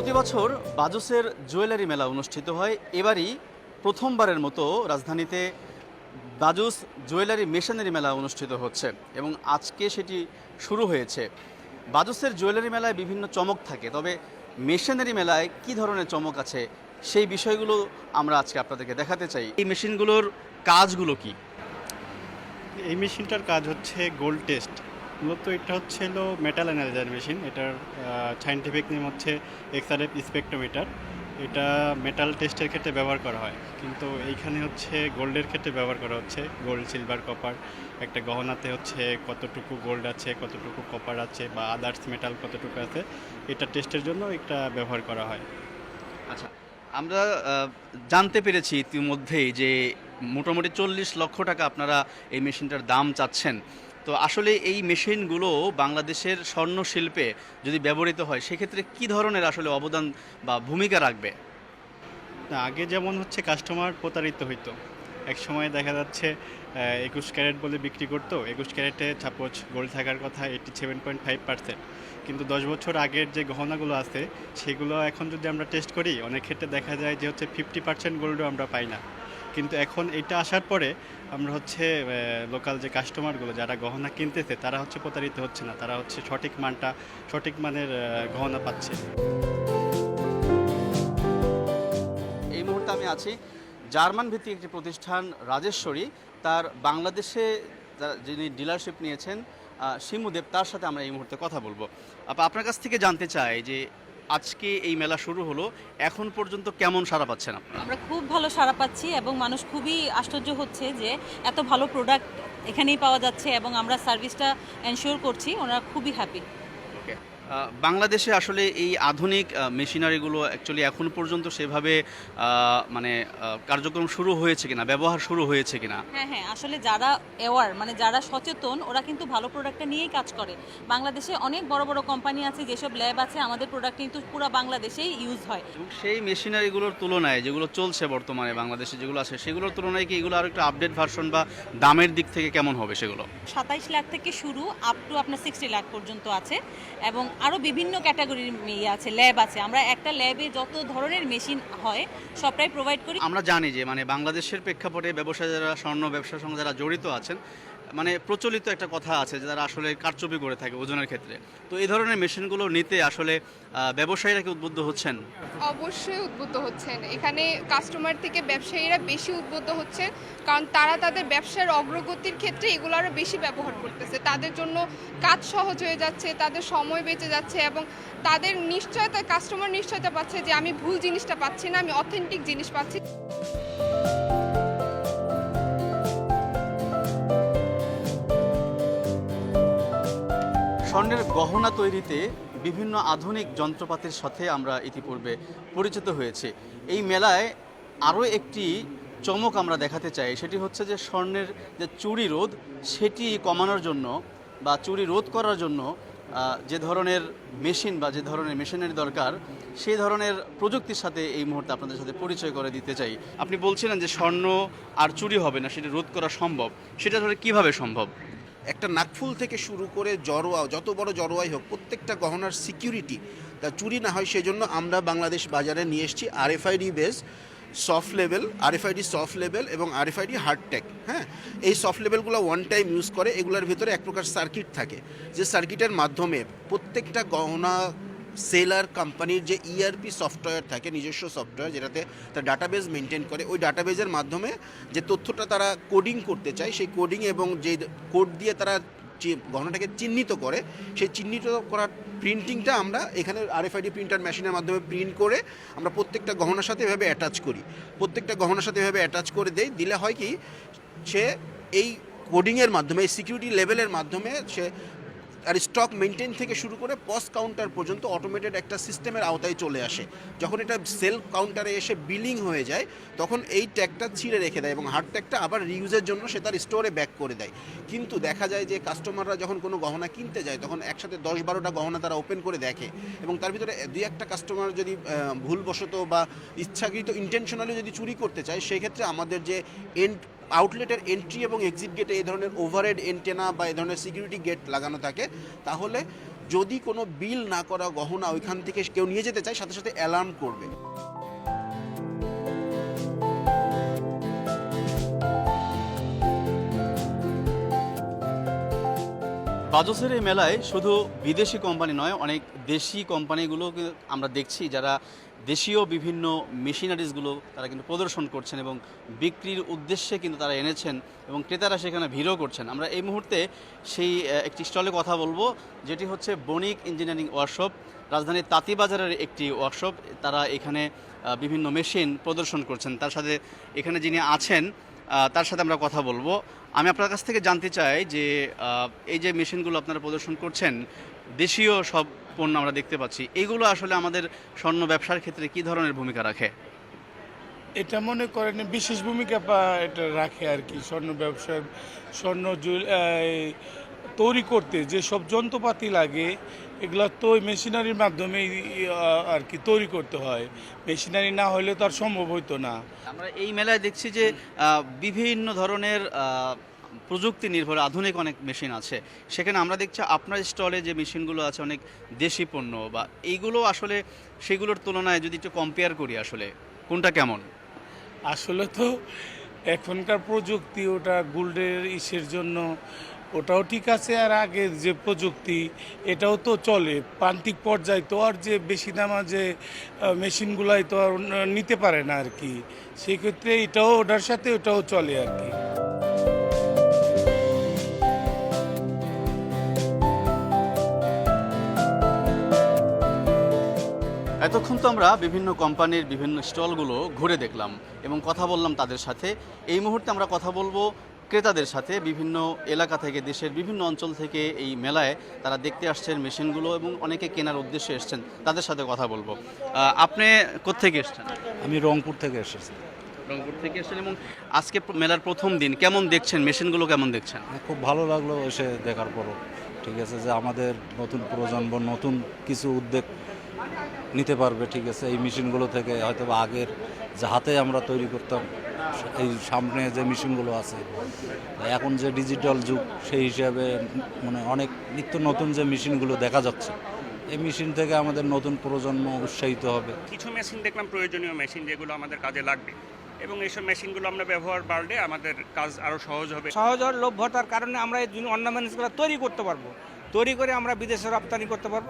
প্রতি বছর বাজুসের জুয়েলারি মেলা অনুষ্ঠিত হয়। এবারই প্রথমবারের মতো রাজধানীতে বাজুস জুয়েলারি মেশিনারি মেলা অনুষ্ঠিত হচ্ছে এবং আজকে সেটি শুরু হয়েছে। বাজুসের জুয়েলারি মেলায় বিভিন্ন চমক থাকে, তবে মেশিনারি মেলায় কি ধরনের চমক আছে সেই বিষয়গুলো আমরা আজকে আপনাদেরকে দেখাতে চাই। এই মেশিনগুলোর কাজগুলো কি? এই মেশিনটার কাজ হচ্ছে গোল্ড টেস্ট। মূলত এটা হচ্ছে হলো মেটাল অ্যানালাইজার মেশিন এটার সাইন্টিফিক নেম হচ্ছে এক্সআরএফ স্পেকট্রোমিটার এটা মেটাল টেস্টের ক্ষেত্রে ব্যবহার করা হয়। কিন্তু এইখানে হচ্ছে গোল্ডের ক্ষেত্রে ব্যবহার করা হচ্ছে গোল্ড সিলভার কপার একটা গহনাতে হচ্ছে কতটুকু গোল্ড আছে, কতটুকু কপার আছে বা আদার্স মেটাল কতটুকু আছে, এটা টেস্টের জন্য এটা ব্যবহার করা হয়। আচ্ছা আমরা জানতে পেরেছি ইতিমধ্যেই যে মোটামুটি চল্লিশ লক্ষ টাকা আপনারা এই মেশিনটার দাম চাচ্ছেন। তো আসলে এই মেশিনগুলো বাংলাদেশের স্বর্ণ শিল্পে যদি ব্যবহৃত হয়, সেক্ষেত্রে কি ধরনের আসলে অবদান বা ভূমিকা রাখবে? আগে যেমন হচ্ছে কাস্টমার প্রতারিত হইতো। এক সময় দেখা যাচ্ছে একুশ ক্যারেট বলে বিক্রি করতো, একুশ ক্যারেটে সাপোজ গোল্ড থাকার কথা eighty seven point five percent কিন্তু দশ বছর আগের যে গহনাগুলো আছে, সেগুলো এখন যদি আমরা টেস্ট করি, অনেক ক্ষেত্রে দেখা যায় যে হচ্ছে ফিফটি পার্সেন্ট গোল্ডও আমরা পাই না। কিন্তু এখন এটা আসার পরে আমরা হচ্ছে লোকাল যে কাস্টমারগুলো যারা গহনা কিনতেছে, তারা হচ্ছে প্রতারিত হচ্ছে না, তারা হচ্ছে সঠিক মানটা, সঠিক মানের গহনা পাচ্ছে। এই মুহূর্তে আমি আছি জার্মান ভিত্তিক একটি প্রতিষ্ঠান রাজেশ্বরী। তার বাংলাদেশে যিনি ডিলারশিপ নিয়েছেন শিমুদেব তার সাথে আমরা এই মুহূর্তে কথা বলব। আপা, আপনার কাছ থেকে জানতে চাই যে আজকে এই মেলা শুরু হলো, এখন পর্যন্ত কেমন সারা পাচ্ছেন আপনারা? আমরা খুব ভালো সারা পাচ্ছি এবং মানুষ খুবই আশ্চর্য হচ্ছে যে এত ভালো প্রোডাক্ট এখানেই পাওয়া যাচ্ছে এবং আমরা সার্ভিসটা এনশিওর করছি, ওনারা খুবই হ্যাপি বাংলাদেশে আসলে এই আধুনিক মেশিনারিগুলো অ্যাকচুয়ালি এখন পর্যন্ত সেভাবে মানে কার্যক্রম শুরু হয়েছে কিনা ব্যবহার শুরু হয়েছে কিনা? হ্যাঁ হ্যাঁ আসলে যারা অ্যাওয়ার মানে যারা সচেতন ওরা কিন্তু ভালো প্রোডাক্টটা নিয়েই কাজ করে। বাংলাদেশে অনেক বড় বড় কোম্পানি আছে যেসব ল্যাব আছে আমাদের প্রোডাক্ট কিন্তু পুরো বাংলাদেশেই ইউজ হয়। সেই মেশিনারিগুলোর তুলনায় যেগুলো চলছে বর্তমানে বাংলাদেশে যেগুলো আছে সেগুলোর তুলনায় কি এগুলো আরও একটু আপডেট ভার্সন বা দামের দিক থেকে কেমন হবে সেগুলো? সাতাইশ লাখ থেকে শুরু আপ টু আপনার সিক্সটি লাখ পর্যন্ত আছে। এবং আরও বিভিন্ন ক্যাটাগরির ইয়ে আছে ল্যাব আছে। আমরা একটা ল্যাবে যত ধরনের মেশিন হয় সবটাই প্রোভাইড করি। আমরা জানি যে মানে বাংলাদেশের প্রেক্ষাপটে ব্যবসায় যারা স্বর্ণ ব্যবসার সঙ্গে যারা জড়িত আছেন মানে প্রচলিত একটা কথা আছে যে যারা আসলে কারচুপি করে থাকে ওজনের ক্ষেত্রে। তো এই ধরনের মেশিনগুলো নিতে আসলে ব্যবসায়ীরা কি উদ্বুদ্ধ হচ্ছেন? অবশ্যই উদ্বুদ্ধ হচ্ছেন। এখানে কাস্টমার থেকে ব্যবসায়ীরা বেশি উদ্বুদ্ধ হচ্ছে কারণ তারা তাদের ব্যবসার অগ্রগতির ক্ষেত্রে এগুলো আরও বেশি ব্যবহার করতেছে। তাদের জন্য কাজ সহজ হয়ে যাচ্ছে, তাদের সময় বেঁচে যাচ্ছে এবং তাদের নিশ্চয়তা কাস্টমার নিশ্চয়তা পাচ্ছে যে আমি ভুল জিনিসটা পাচ্ছি না, আমি অথেন্টিক জিনিস পাচ্ছি। স্বর্ণের গহনা তৈরিতে বিভিন্ন আধুনিক যন্ত্রপাতির সাথে আমরা ইতিপূর্বে পরিচিত হয়েছি। এই মেলায় আরও একটি চমক আমরা দেখাতে চাই, সেটি হচ্ছে যে স্বর্ণের যে চুরি রোধ, সেটি কমানোর জন্য বা চুরি রোধ করার জন্য যে ধরনের মেশিন বা যে ধরনের মেশিনের দরকার, সেই ধরনের প্রযুক্তির সাথে এই মুহূর্তে আপনাদের সাথে পরিচয় করে দিতে চাই। আপনি বলছিলেন যে স্বর্ণ আর চুরি হবে না, সেটি রোধ করা সম্ভব। সেটা ধরে কীভাবে সম্ভব? একটা নাকফুল থেকে শুরু করে জরোয়া, যত বড় জরোয়াই হোক, প্রত্যেকটা গহনার সিকিউরিটি তা চুরি না হয়, সেজন্য আমরা বাংলাদেশ বাজারে নিয়ে এসেছি RFID base soft level RFID soft level এবং আরএফআইডি হার্ড টেক হ্যাঁ? এই সফট লেভেলগুলো ওয়ান টাইম ইউজ করে, এগুলোর ভিতরে এক প্রকার সার্কিট থাকে। যে সার্কিটের মাধ্যমে প্রত্যেকটা গহনা সেলার কোম্পানির যে ইআরপি সফটওয়্যার থাকে, নিজস্ব সফটওয়্যার যেটাতে তার ডাটাবেজ মেনটেন করে, ওই ডাটাবেজের মাধ্যমে যে তথ্যটা তারা কোডিং করতে চায়, সেই কোডিং এবং যে কোড দিয়ে তারা গহনাটাকে চিহ্নিত করে, সেই চিহ্নিত করার প্রিন্টিংটা আমরা এখানে আরএফআইডি প্রিন্টার মেশিনের মাধ্যমে প্রিন্ট করে আমরা প্রত্যেকটা গহনার সাথে এভাবে অ্যাটাচ করি। প্রত্যেকটা গহনার সাথে এভাবে অ্যাটাচ করে দেই, দিলে হয় কি, সে এই কোডিংয়ের মাধ্যমে, এই সিকিউরিটি লেভেলের মাধ্যমে সে আর স্টক মেনটেন থেকে শুরু করে পস কাউন্টার পর্যন্ত অটোমেটেড একটা সিস্টেমের আওতায় চলে আসে। যখন এটা সেল কাউন্টারে এসে বিলিং হয়ে যায়, তখন এই ট্যাগটা ছিঁড়ে রেখে দেয় এবং হার্ড ট্যাগটা আবার রিউজের জন্য সে তার স্টোরে ব্যাক করে দেয়। কিন্তু দেখা যায় যে কাস্টমাররা যখন কোনো গহনা কিনতে যায়, তখন একসাথে দশ বারোটা গহনা তারা ওপেন করে দেখে এবং তার ভিতরে দুই একটা কাস্টমার যদি ভুলবশত বা ইচ্ছাকৃত ইন্টেনশনালি যদি চুরি করতে চায়, সেক্ষেত্রে আমাদের যে এন্ড আউটলেটের এন্ট্রি এবং এক্সিট গেটে এই ধরনের ওভারহেড এন্টেনা বা এই ধরনের সিকিউরিটি গেট লাগানো থাকে, তাহলে যদি কোনো বিল না করা গহনা ওইখান থেকে কেউ নিয়ে যেতে চায়, সাথে সাথে অ্যালার্ম করবে। বাজসের এই মেলায় শুধু বিদেশি কোম্পানি নয়, অনেক দেশি কোম্পানিগুলো আমরা দেখছি যারা দেশীয় বিভিন্ন মেশিনারিজগুলো তারা কিন্তু প্রদর্শন করছেন এবং বিক্রির উদ্দেশ্যে কিন্তু তারা এনেছেন এবং ক্রেতারা সেখানে ভিড়ও করছেন। আমরা এই মুহূর্তে সেই একটি স্টলে কথা বলব, যেটি হচ্ছে বণিক ইঞ্জিনিয়ারিং ওয়ার্কশপ, রাজধানীর তাঁতিবাজারের একটি ওয়ার্কশপ। তারা এখানে বিভিন্ন মেশিন প্রদর্শন করছেন। তার সাথে এখানে যিনি আছেন তার সাথে আমরা কথা বলব। আমি আপনার কাছ থেকে জানতে চাই যে এই যে মেশিনগুলো আপনারা প্রদর্শন করছেন, দেশীয় সব পণ্য আমরা দেখতে পাচ্ছি। এগুলো আসলে আমাদের স্বর্ণ ব্যবসার ক্ষেত্রে কি ধরনের ভূমিকা রাখে? এটা মনে করেন বিশেষ ভূমিকা এটা রাখে আর কি স্বর্ণ ব্যবসার স্বর্ণ তৈরি করতে। যে সব যন্ত্রপাতি লাগে এগুলো তো ওই মেশিনারির মাধ্যমেই আর কি তৈরি করতে হয়। মেশিনারি না হলে তো আর সম্ভব হইতো না। আমরা এই মেলায় দেখছি যে বিভিন্ন ধরনের প্রযুক্তি নির্ভর আধুনিক অনেক মেশিন আছে। সেখানে আমরা দেখছি আপনার স্টলে যে মেশিনগুলো আছে অনেক দেশি পণ্য বা এইগুলো আসলে সেগুলোর তুলনায় যদি একটু কম্পেয়ার করি আসলে, কোনটা কেমন? আসলে তো এখনকার প্রযুক্তি ওটা গোল্ডের ইসের জন্য ওটাও ঠিক আছে আর আগের যে প্রযুক্তি এটাও তো চলে। প্রান্তিক পর্যায়ে তো আর যে বেশি দামা যে মেশিনগুলাই তো আর নিতে পারে না আর কি। সেক্ষেত্রে এটাও ওটার সাথে ওটাও চলে আর কি। এতক্ষণ তো আমরা বিভিন্ন কোম্পানির বিভিন্ন স্টলগুলো ঘুরে দেখলাম এবং কথা বললাম তাদের সাথে। এই মুহূর্তে আমরা কথা বলব ক্রেতাদের সাথে বিভিন্ন এলাকা থেকে দেশের বিভিন্ন অঞ্চল থেকে এই মেলায় তারা দেখতে আসছেন মেশিনগুলো এবং অনেকে কেনার উদ্দেশ্যে এসছেন তাদের সাথে কথা বলব। আপনি কোত্থেকে এসছেন? আমি রংপুর থেকে এসেছি। রংপুর থেকে এসছেন এবং আজকে মেলার প্রথম দিন কেমন দেখছেন? মেশিনগুলো কেমন দেখছেন? খুব ভালো লাগল এসে দেখার পরও। ঠিক আছে যে আমাদের নতুন প্রজন্ম নতুন কিছু উদ্যোগ নিতে পারবে ঠিক আছে? এই মেশিনগুলো থেকে হয়তো বা আগের যে হাতে আমরা তৈরি করতাম এই সামনে যে মেশিনগুলো আছে এখন যে ডিজিটাল যুগ সেই হিসাবে মানে অনেক নিত্য নতুন যে মেশিনগুলো দেখা যাচ্ছে এই মেশিন থেকে আমাদের নতুন প্রজন্ম উৎসাহিত হবে। কিছু মেশিন দেখলাম প্রয়োজনীয় মেশিন যেগুলো আমাদের কাজে লাগবে। এবং এইসব মেশিনগুলো আমরা ব্যবহার বাড়লে আমাদের কাজ আরও সহজ হবে। সহজ হওয়ার লভ্যতার কারণে আমরা এই অর্নামেন্টসগুলো তৈরি করতে পারব। তৈরি করে আমরা বিদেশে রপ্তানি করতে পারব।